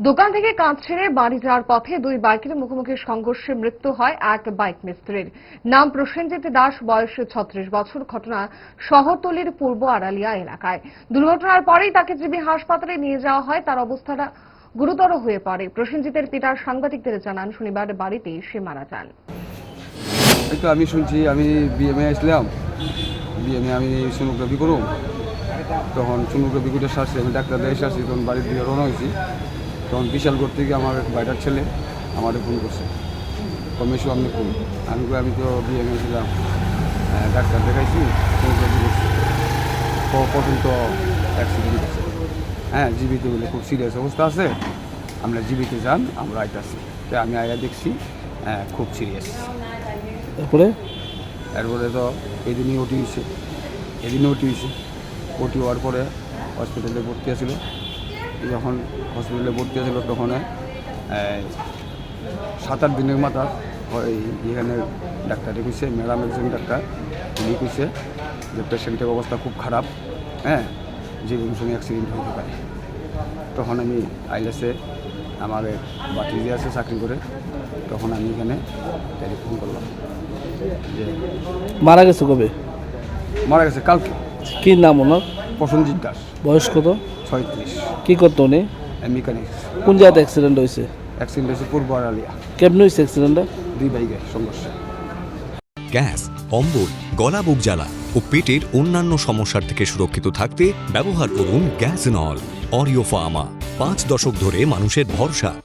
দোকান থেকে কাঁচ ছেড়ে বাড়ি যাওয়ার পথে দুই বাইকের মুখোমুখি সংঘর্ষে মৃত্যু হয় এক বাইক মিস্ত্রির। নাম প্রসেনজিৎ দাস, বয়স ছত্রিশ বছর, ঘটনা শহরতলির পূর্ব আড়ালিয়া এলাকায়। দুর্ঘটনার পরেই তাকে জিবি হাসপাতালে নিয়ে যাওয়া হয়, তার অবস্থাটা গুরুতর হয়ে পড়ে। প্রসেনজিতের পিতা সাংবাদিকদের জানান, শনিবার বাড়িতে সে মারা যান। তো আমি শুনছি, আমি বিএমএ আসলাম। বিএমএ আমি সোনোগ্রাফি করুম তখন সোনোগ্রাফি করে সারছি, আমি ডাক্তার দিয়ে সারছি, তখন বাড়ির দিকে রওনা হয়েছি। তখন বিশাল বিশালগড় থেকে আমার বাইটার ছেলে আমারে ফোন করছে। কমেশু আপনি ফোন আমি কই, আমি তো বিএমএ ছিলাম। হ্যাঁ, ডাক্তার দেখাইছি সোনোগ্রাফি করছি। প- পর্যন্ত অ্যাক্সিডেন্ট হয়েছে। হ্যাঁ জীবিত বলে খুব সিরিয়াস অবস্থা আছে। আমরা জীবিতে যান আমরা আইতাছি। তাই আমি আয়া দেখছি হ্যাঁ, খুব সিরিয়াস তারপরে? এরপরে তো এদিনই ওটি হয়েছে। এদিনই ওটি হয়েছে। ওটি হওয়ার পরে হসপিটালে ভর্তি আছিল যখন হসপিটালে ভর্তি আছিল তখন সাত আট দিনের মাথা ওই এখানে ডাক্তারে কইছে ম্যাডাম একজন ডাক্তার উনি কইছে যে পেশেন্টের অবস্থা খুব খারাপ হ্যাঁ যে কোনো সময় অ্যাক্সিডেন্ট হতে পারে। তখন আমি আইলেসে আমার এক বাতিজি আছে চাকরি করে তখন আমি এখানে টেলিফোন করলাম যে মারা গেছে কবে? মারা গেছে কালকে। কী নাম ওনার? প্রসঞ্জিৎ দাস। বয়স কত? ছয়ত্রিশ। কি করতো উনি? মেকানিক্স কোন জায়গাতে অ্যাক্সিডেন্ট হয়েছে? অ্যাক্সিডেন্ট হয়েছে পূর্ব আড়ালিয়া। কেমনি হয়েছে অ্যাক্সিডেন্টটা দুই বাইকের সংঘর্ষ। গ্যাস অম্বল গলা বুক জ্বালা ও পেটের অন্যান্য সমস্যার থেকে সুরক্ষিত থাকতে ব্যবহার করুন গ্যাস নল অরিও ফার্মা। পাঁচ দশক ধরে মানুষের ভরসা।